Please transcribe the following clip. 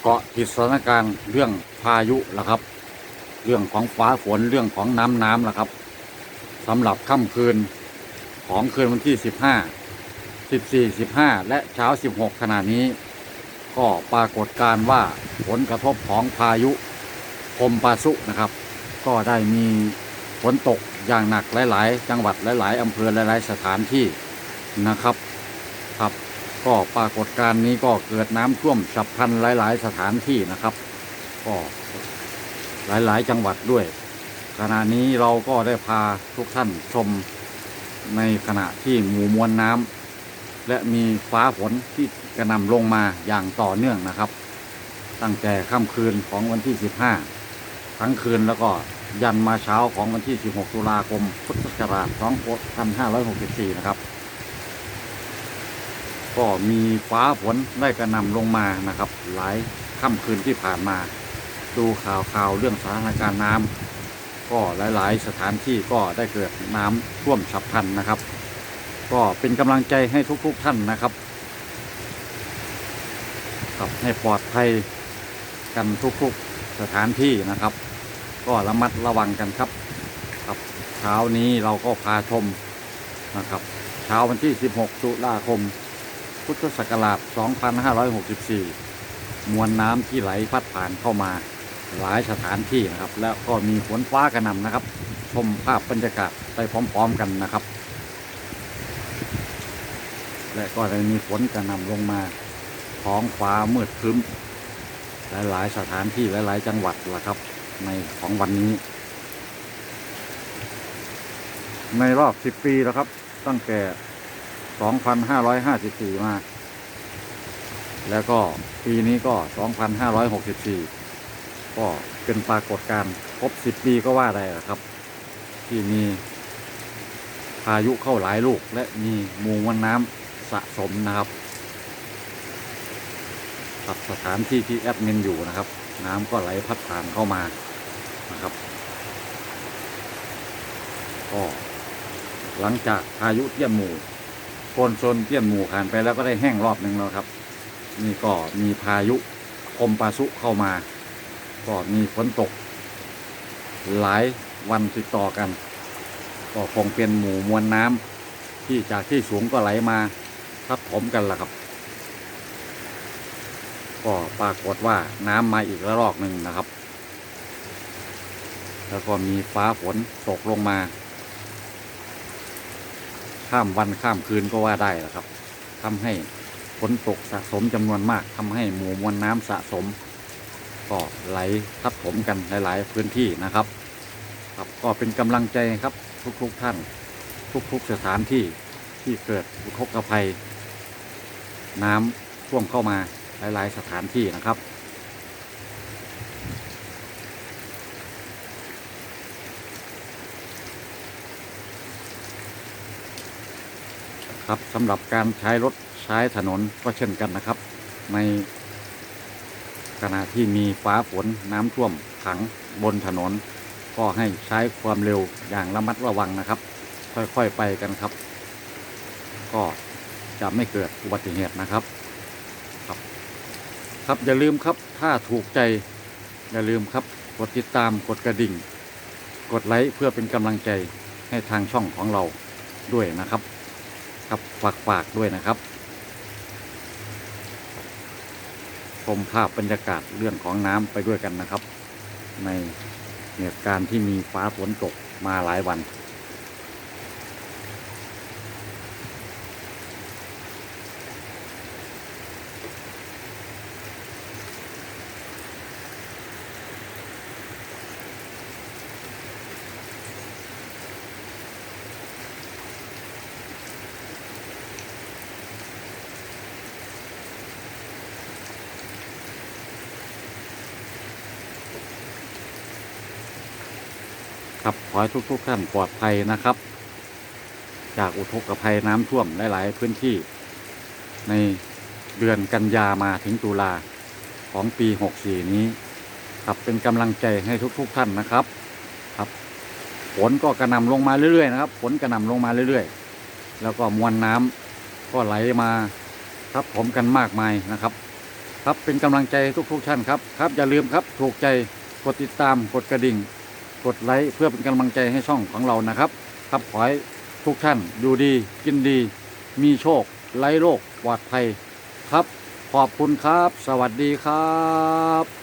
เกาะติดสถานการณ์เรื่องพายุละครับ เรื่องของฟ้าฝนเรื่องของน้ำน้ำละครับสำหรับค่ำคืนของคืนวันที่ 15 14 15 และเช้า 16 ขณะนี้ ก็ปรากฏการ์ว่าผลกระทบของพายุคมปาสุนะครับ ก็ได้มีฝนตกอย่างหนักหลาย ๆ จังหวัดหลาย ๆอำเภอหลาย ๆ สถานที่นะครับครับ ก็ปรากฏการณ์นี้ก็เกิดน้ำท่วมฉับพลันหลาย ๆ สถานที่นะครับ ก็หลาย ๆ จังหวัดด้วย ขณะนี้เราก็ได้พาทุกท่านชมในขณะที่หมู่มวลน้ำและมีฟ้าฝนที่กระหนำลงมาอย่างต่อเนื่องนะครับ ตั้งแต่ค่ำคืนของวันที่ 15 ทั้งคืนแล้วก็ยันมาเช้าของวันที่ 16 ตุลาคม พุทธศักราช 2564 นะครับ ก็มีฟ้าฝนได้กระนำลงมานะครับ หลายค่ำคืนที่ผ่านมา ดูข่าวข่าวเรื่องสถานการณ์น้ำก็หลาย ๆ สถานที่ก็ได้เกิดน้ำท่วมฉับพลันนะครับ ก็เป็นกำลังใจให้ทุก ๆ ท่านนะครับครับให้ปลอดภัยกันทุก ๆ สถานที่นะครับ ก็ระมัดระวังกันครับ ครับเช้านี้เราก็พาชมนะครับ เช้าวันที่ 16 ตุลาคม พุทธศักราช 2564 มวลน้ำที่ไหลพัดผ่านเข้ามาหลายสถานที่นะครับ แล้วก็มีฝนฟ้ากระหน่ำนะครับ ชมภาพบรรยากาศไปพร้อม ๆ กันนะครับ และก็ได้มีฝนกระหน่ำลงมาท้องฟ้ามืดครึ้มหลายๆสถานที่หลายๆจังหวัดละครับ ในของวันนี้ ในรอบ 10 ปีแล้วครับ ตั้งแต่ 2,554 มา แล้วก็ปีนี้ก็ 2,564 ก็เป็นปรากฏการณ์ครบ 10 ปีก็ว่าได้ละครับ ที่มีพายุเข้าหลายลูก และมีมู่มวลน้ำสะสมนะครับกับสถานที่ที่แอดมินอยู่นะครับ น้ำก็ไหลพัดผ่านเข้ามานะครับก็หลังจากพายุเตี้ยนหมู่ โคนโซนเตี้ยนหมู่ผ่านไปแล้วก็ได้แห้งรอบหนึ่งแล้วครับ นี่ก็มีพายุคมปาสุเข้ามา ก็มีฝนตก หลายวันติดต่อกัน ก็คงเป็นหมู่มวลน้ำที่จากที่สูงก็ไหลมาทับถมกันล่ะครับ ก็ปรากฏว่าน้ำมาอีกระลอกหนึ่งนะครับ แล้วก็มีฟ้าฝนตกลงมา ข้ามวันข้ามคืนก็ว่าได้แหละครับทำให้ฝนตกสะสมจำนวนมากทำให้หมู่มวลน้ำสะสม ก็ไหลทับถมกันหลาย ๆ พื้นที่นะครับ ครับก็เป็นกำลังใจครับทุกๆท่าน ทุกๆสถานที่ที่เกิดอุทกภัย น้ำท่วมเข้ามาหลาย ๆ สถานที่นะครับ ครับสำหรับการใช้รถใช้ถนนก็เช่นกันนะครับ ในขณะที่มีฟ้าฝนน้ำท่วมขังบนถนน ก็ให้ใช้ความเร็วอย่างระมัดระวังนะครับ ค่อยๆไปกันครับ ก็จะไม่เกิดอุบัติเหตุนะครับครับ ครับอย่าลืมครับถ้าถูกใจอย่าลืมครับกดติดตามกดกระดิ่ง กดไลค์เพื่อเป็นกำลังใจให้ทางช่องของเราด้วยนะครับ ครับฝากฝากด้วยนะครับ ชมภาพบรรยากาศเรื่องของน้ำไปด้วยกันนะครับ ในเหตุการณ์ที่มีฟ้าฝนตกมาหลายวัน ครับขอให้ทุกๆท่านปลอดภัยนะครับ จากอุทกภัยน้ำท่วมหลาย ๆ พื้นที่ ในเดือนกันยามาถึงตุลาของปี 64 นี้ ครับเป็นกำลังใจให้ทุกๆท่านนะครับ ครับฝนก็กระหน่ำลงมาเรื่อย ๆ นะครับฝนกระหน่ำลงมาเรื่อย ๆ แล้วก็มวลน้ำก็ไหลมาทับผมกันมากมายนะครับ ครับเป็นกำลังใจให้ทุกๆท่านครับครับอย่าลืมครับถูกใจกดติดตามกดกระดิ่ง กดไลค์เพื่อเป็นกำลังใจให้ช่องของเรานะครับครับขอให้ทุกท่านดูดีกินดี มีโชคไร้โรคปลอดภัยครับ ขอบคุณครับ สวัสดีครับ